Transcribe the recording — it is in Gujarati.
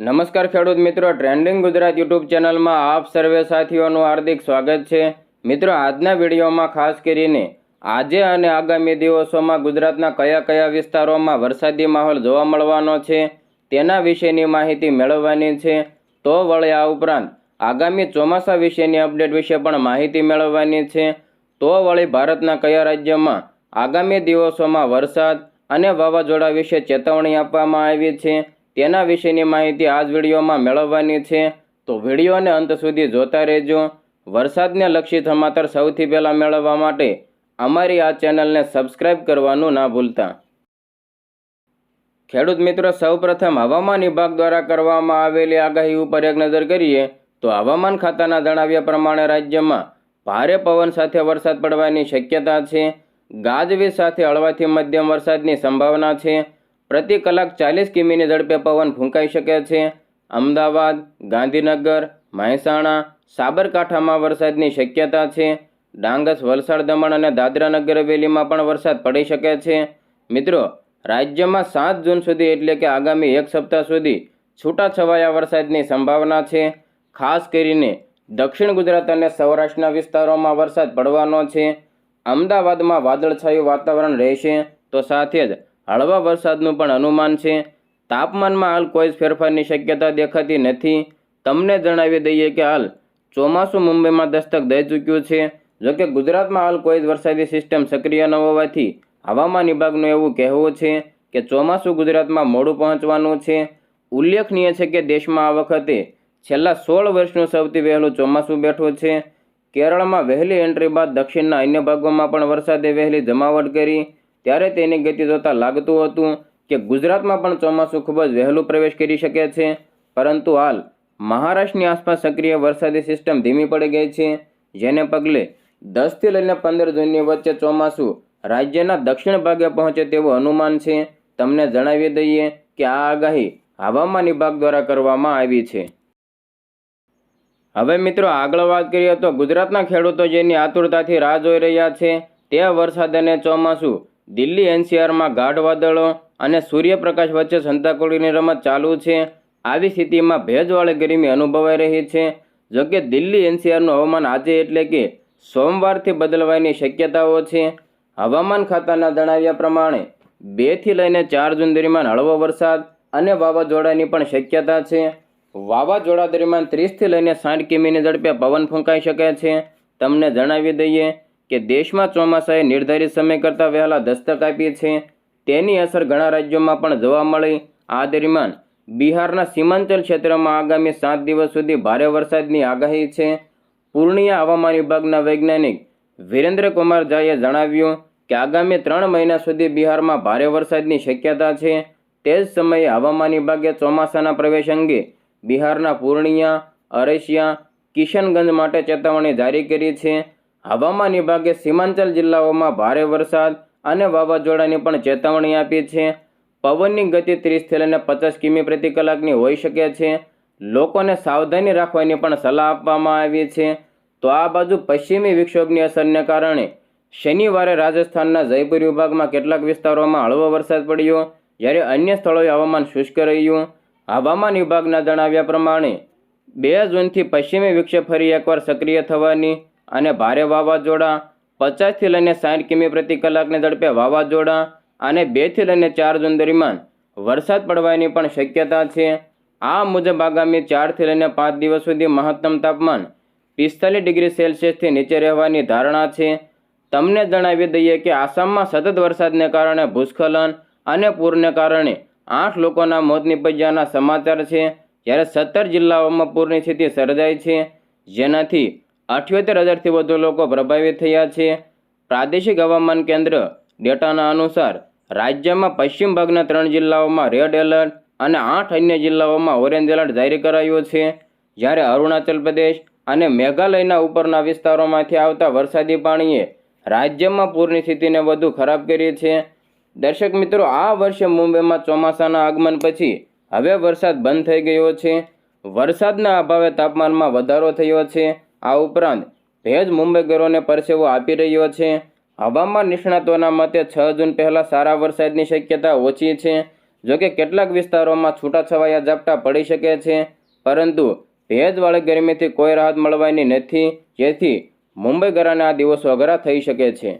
નમસ્કાર ખેડૂત મિત્રો ટ્રેન્ડિંગ ગુજરાત યુટ્યુબ ચેનલમાં આપ સર્વે સાથીઓનું હાર્દિક સ્વાગત છે. મિત્રો, આજના વિડીયોમાં ખાસ કરીને આજે અને આગામી દિવસોમાં ગુજરાતના કયા કયા વિસ્તારોમાં વરસાદી માહોલ જોવા મળવાનો છે, તેના વિશેની માહિતી મેળવવાની છે. તો વળી આ ઉપરાંત આગામી ચોમાસા વિશેની અપડેટ વિશે પણ માહિતી મેળવવાની છે. તો વળી ભારતના કયા રાજ્યમાં આગામી દિવસોમાં વરસાદ અને વાવાઝોડા વિશે ચેતવણી આપવામાં આવી છે તેના વિશેની માહિતી આ જ વિડીયોમાં મેળવવાની છે. તો વિડીયોને અંત સુધી જોતા રહેજો. વરસાદને લક્ષી સમાચાર સૌથી પહેલાં મેળવવા માટે અમારી આ ચેનલને સબસ્ક્રાઇબ કરવાનું ના ભૂલતા. ખેડૂત મિત્રો, સૌપ્રથમ હવામાન વિભાગ દ્વારા કરવામાં આવેલી આગાહી ઉપર એક નજર કરીએ, તો હવામાન ખાતાના જણાવ્યા પ્રમાણે રાજ્યમાં ભારે પવન સાથે વરસાદ પડવાની શક્યતા છે. ગાજવીજ સાથે હળવાથી મધ્યમ વરસાદની સંભાવના છે. પ્રતિ કલાક ચાલીસ કિમીની ઝડપે પવન ફૂંકાઈ શકે છે. અમદાવાદ, ગાંધીનગર, મહેસાણા, સાબરકાંઠામાં વરસાદની શક્યતા છે. ડાંગસ, વલસાડ, દમણ અને દાદરા નગર હવેલીમાં પણ વરસાદ પડી શકે છે. મિત્રો, રાજ્યમાં સાત જૂન સુધી એટલે કે આગામી એક સપ્તાહ સુધી છૂટાછવાયા વરસાદની સંભાવના છે. ખાસ કરીને દક્ષિણ ગુજરાત અને સૌરાષ્ટ્રના વિસ્તારોમાં વરસાદ પડવાનો છે. અમદાવાદમાં વાદળછાયું વાતાવરણ રહેશે. તો સાથે જ હળવા વરસાદનું પણ અનુમાન છે. તાપમાનમાં હાલ કોઈ જ ફેરફારની શક્યતા દેખાતી નથી. તમને જણાવી દઈએ કે હાલ ચોમાસું મુંબઈમાં દસ્તક દઈ ચૂક્યું છે. જોકે ગુજરાતમાં હાલ કોઈ જ વરસાદી સિસ્ટમ સક્રિય ન હોવાથી હવામાન વિભાગનું એવું કહેવું છે કે ચોમાસું ગુજરાતમાં મોડું પહોંચવાનું છે. ઉલ્લેખનીય છે કે દેશમાં આ વખતે છેલ્લા સોળ વર્ષનું સૌથી વહેલું ચોમાસું બેઠું છે. કેરળમાં વહેલી એન્ટ્રી બાદ દક્ષિણના અન્ય ભાગોમાં પણ વરસાદે વહેલી જમાવટ કરી. ત્યારે તેની ગતિ જોતાં લાગતું હતું કે ગુજરાતમાં પણ ચોમાસું ખૂબ જ વહેલું પ્રવેશ કરી શકે છે. પરંતુ હાલ, મહારાષ્ટ્રની આસપાસ સક્રિય વરસાદી સિસ્ટમ ધીમી પડી ગઈ છે, જેને પગલે દસથી લઈને પંદર જૂનની વચ્ચે ચોમાસું રાજ્યના દક્ષિણ ભાગે પહોંચે તેવું અનુમાન છે. તમને જણાવી દઈએ કે આ આગાહી હવામાન વિભાગ દ્વારા કરવામાં આવી છે. હવે મિત્રો આગળ વાત કરીએ તો ગુજરાતના ખેડૂતો જેની આતુરતાથી રાહ જોઈ રહ્યા છે, તે વરસાદ અને ચોમાસું દિલ્હી એનસીઆરમાં ગાઢ વાદળો અને સૂર્યપ્રકાશ વચ્ચે સંતાકુળીની રમત ચાલુ છે. આવી સ્થિતિમાં ભેજવાળી ગરમી અનુભવાઈ રહી છે. જોકે દિલ્હી એનસીઆરનું હવામાન આજે એટલે કે સોમવારથી બદલવાની શક્યતાઓ છે. હવામાન ખાતાના જણાવ્યા પ્રમાણે બેથી લઈને ચાર જૂન દરમિયાન હળવો વરસાદ અને વાવાઝોડાની પણ શક્યતા છે. વાવાઝોડા દરમિયાન ત્રીસથી લઈને સાઠ કિમીની ઝડપે પવન ફૂંકાઈ શકે છે. તમને જણાવી દઈએ કે દેશમાં ચોમાસાએ નિર્ધારિત સમય કરતાં વહેલા દસ્તક આપી છે તેની અસર ઘણા રાજ્યોમાં પણ જોવા મળી. આ દરમિયાન બિહારના સીમાંચલ ક્ષેત્રમાં આગામી સાત દિવસ સુધી ભારે વરસાદની આગાહી છે. પૂર્ણિયા હવામાન વિભાગના વૈજ્ઞાનિક વિરેન્દ્ર કુમાર ઝાએ જણાવ્યું કે આગામી ત્રણ મહિના સુધી બિહારમાં ભારે વરસાદની શક્યતા છે. તે જ સમયે હવામાન વિભાગે ચોમાસાના પ્રવેશ અંગે બિહારના પૂર્ણિયા, અરસિયા, કિશનગંજ માટે ચેતવણી જારી કરી છે. હવામાન વિભાગે સીમાંચલ જિલ્લાઓમાં ભારે વરસાદ અને વાવાઝોડાની પણ ચેતવણી આપી છે. પવનની ગતિ ત્રીસથી લઈને પચાસ કિમી પ્રતિ કલાકની હોઈ શકે છે. લોકોને સાવધાની રાખવાની પણ સલાહ આપવામાં આવી છે. તો આ બાજુ પશ્ચિમી વિક્ષોભની અસરને કારણે શનિવારે રાજસ્થાનના જયપુર વિભાગમાં કેટલાક વિસ્તારોમાં હળવો વરસાદ પડ્યો. જ્યારે અન્ય સ્થળોએ હવામાન શુષ્ક રહ્યું. હવામાન વિભાગના જણાવ્યા પ્રમાણે બે જૂનથી પશ્ચિમી વિક્ષેપ ફરી એકવાર સક્રિય થવાની અને ભારે વાવાઝોડા, પચાસથી લઈને સાઠ કિમી પ્રતિ કલાકની ઝડપે વાવાઝોડા અને બેથી લઈને ચાર જૂન દરમિયાન વરસાદ પડવાની પણ શક્યતા છે. આ મુજબ આગામી ચારથી લઈને પાંચ દિવસ સુધી મહત્તમ તાપમાન પિસ્તાલીસ ડિગ્રી સેલ્સિયસથી નીચે રહેવાની ધારણા છે. તમને જણાવી દઈએ કે આસામમાં સતત વરસાદને કારણે ભૂસ્ખલન અને પૂરને કારણે આઠ લોકોના મોત નિપજ્યાના સમાચાર છે. જ્યારે સત્તર જિલ્લાઓમાં પૂરની સ્થિતિ સર્જાઈ છે. જેનાથી અઠ્યોતેર હજારથી વધુ લોકો પ્રભાવિત થયા છે. પ્રાદેશિક હવામાન કેન્દ્ર ડેટાના અનુસાર રાજ્યમાં પશ્ચિમ ભાગના ત્રણ જિલ્લાઓમાં રેડ એલર્ટ અને આઠ અન્ય જિલ્લાઓમાં ઓરેન્જ એલર્ટ જારી કરાયો છે. જ્યારે અરુણાચલ પ્રદેશ અને મેઘાલયના ઉપરના વિસ્તારોમાંથી આવતા વરસાદી પાણીએ રાજ્યમાં પૂરની સ્થિતિને વધુ ખરાબ કરી છે. દર્શક મિત્રો, આ વર્ષે મુંબઈમાં ચોમાસાના આગમન પછી હવે વરસાદ બંધ થઈ ગયો છે. વરસાદના અભાવે તાપમાનમાં વધારો થયો છે. આ ઉપરાંત ભેજ મુંબઈગરોને પરસેવો આપી રહ્યો છે. હવામાન નિષ્ણાતોના મતે છ જૂન પહેલાં સારા વરસાદની શક્યતા ઓછી છે. જોકે કેટલાક વિસ્તારોમાં છૂટાછવાયા ઝાપટા પડી શકે છે. પરંતુ ભેજવાળી ગરમીથી કોઈ રાહત મળવાની નથી. જેથી મુંબઈ ગરાને આ દિવસો અઘરા થઈ શકે છે.